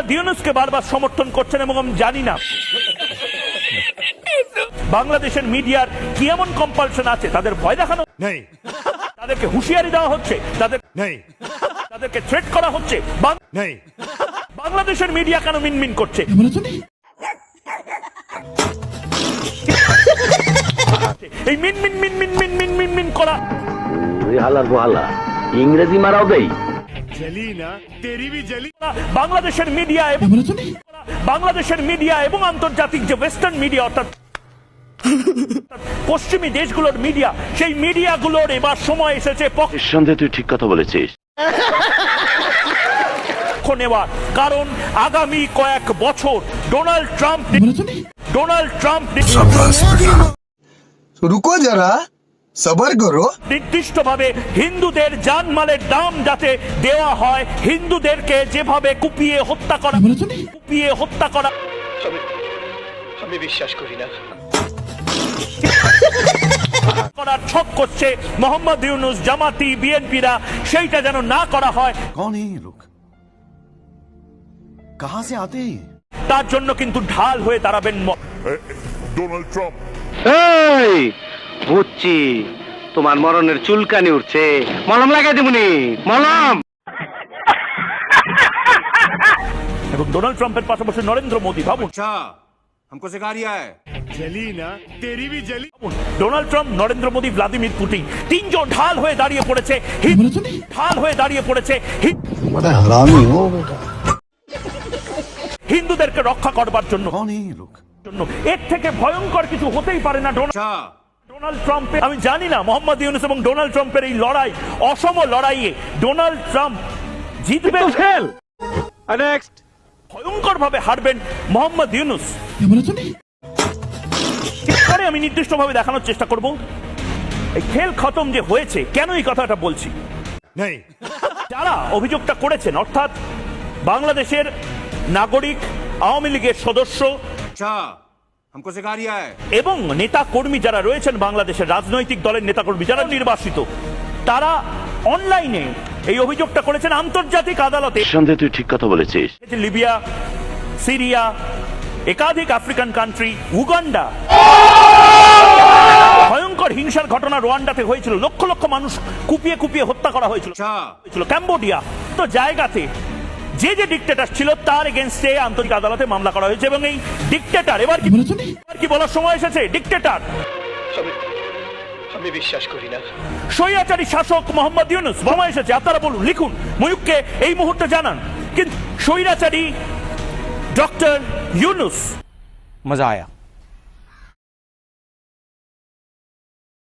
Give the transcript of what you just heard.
বারবার সমর্থন করছেন এবং আমি জানি না। বাংলাদেশের মিডিয়ার কি এমন কম্পালশন আছে? তাদের ভয় দেখানো নেই। তাদেরকে হুঁশিয়ারি দেওয়া হচ্ছে। তাদের নেই। তাদেরকে থ্রেট করা হচ্ছে। নেই। বাংলাদেশের মিডিয়া কেন মিনমিন করছে? এই মিন মিন মিন মিন মিন মিন করা হালার মহালা ইংরেজি মারাও দেই। বাংলাদেশের মিডিয়া বাংলাদেশের মিডিয়া এবং আন্তর্জাতিক যে ওয়েস্টার্ন মিডিয়া অর্থাৎ পশ্চিমী দেশগুলোর মিডিয়া সেই মিডিয়াগুলোর এবার সময় এসেছে সন্দেহ তুই ঠিক কথা বলেছিস। নেওয়ার। কারণ আগামী কয়েক বছর ডোনাল্ড ট্রাম্প ডোনাল্ড ট্রাম্প রুকো যারা সবার হিন্দুদের জানমালের দাম যাতে দেওয়া হয় হিন্দুদেরকে যেভাবে কুপিয়ে হত্যা করা কুপিয়ে হত্যা করা আমি বিশ্বাস করি না। করার ছক করছে মোহাম্মদ ইউনুস জামাতি বিএনপিরা। সেইটা যেন না করা হয়। কোন লোক? কাহা সে আতে? তার জন্য কিন্তু ঢাল হয়ে দাঁড়াবেন ডোনাল্ড ট্রাম্প। এই! বুঝছি তোমার মরণের চুলকানি উঠছে মলম লাগাই দিবনি মলম এবং ডোনাল্ড ট্রাম্পের পাশাপাশি নরেন্দ্র মোদী ভাবুন अच्छा हमको सिखा रिया है जली ना तेरी भी जली ভাবুন, Donald Trump Narendra Modi Vladimir Putin তিনজন ঢাল হয়ে দাঁড়িয়ে পড়েছে হিন- ঢাল হয়ে দাঁড়িয়ে পড়েছে হিন- बड़ा हरामी हो बेटा হিন্দুদেরকে রক্ষা করবার জন্য कौन है ये लोग জন্য এর থেকে ভয়ঙ্কর কিছু হতেই পারে না ডোনাল্ড अच्छा ডোনাল্ড ট্রাম্পের আমি জানি না মোহাম্মদ ইউনুস এবং ডোনাল্ড ট্রাম্পের এই লড়াই অসম লড়াইয়ে ডোনাল্ড ট্রাম্প জিতবে। ভয়ঙ্কর ভাবে হারবেন মোহাম্মদ ইউনুস। এরপরে আমি নির্দিষ্টভাবে দেখানোর চেষ্টা করব। এই খেল খতম যে হয়েছে কেন এই কথাটা বলছি? যারা অভিযোগটা করেছেন অর্থাৎ বাংলাদেশের নাগরিক আওয়ামী লীগের সদস্য এবং নেতা কর্মী যারা রয়েছেন বাংলাদেশের রাজনৈতিক দলের নেতা কর্মী যারা নির্বাসিত তারা অনলাইনে এই অভিযোগটা করেছেন আন্তর্জাতিক আদালতে। তুই ঠিক কথা বলেছিস। লিবিয়া সিরিয়া একাধিক আফ্রিকান কান্ট্রি উগান্ডা। ভয়ঙ্কর হিংসার ঘটনা রোয়ান্ডাতে হয়েছিল। লক্ষ লক্ষ মানুষ কুপিয়ে কুপিয়ে হত্যা করা হয়েছিল। ক্যাম্বোডিয়া তো জায়গাতে যে যে ডিকটেটার ছিল তার এগেনস্টে আন্তরিক আদালতে মামলা করা হয়েছে এবং এই ডিকটেটার এবার কি এবার কি বলার সময় এসেছে? ডিকটেটার আমি বিশ্বাস করি না। স্বৈরাচারী শাসক মোহাম্মদ ইউনুস সময় এসেছে আপনারা বলুন লিখুন ময়ূককে এই মুহূর্তে জানান। কিন্তু স্বৈরাচারী ডক্টর ইউনুস মজা আয়া।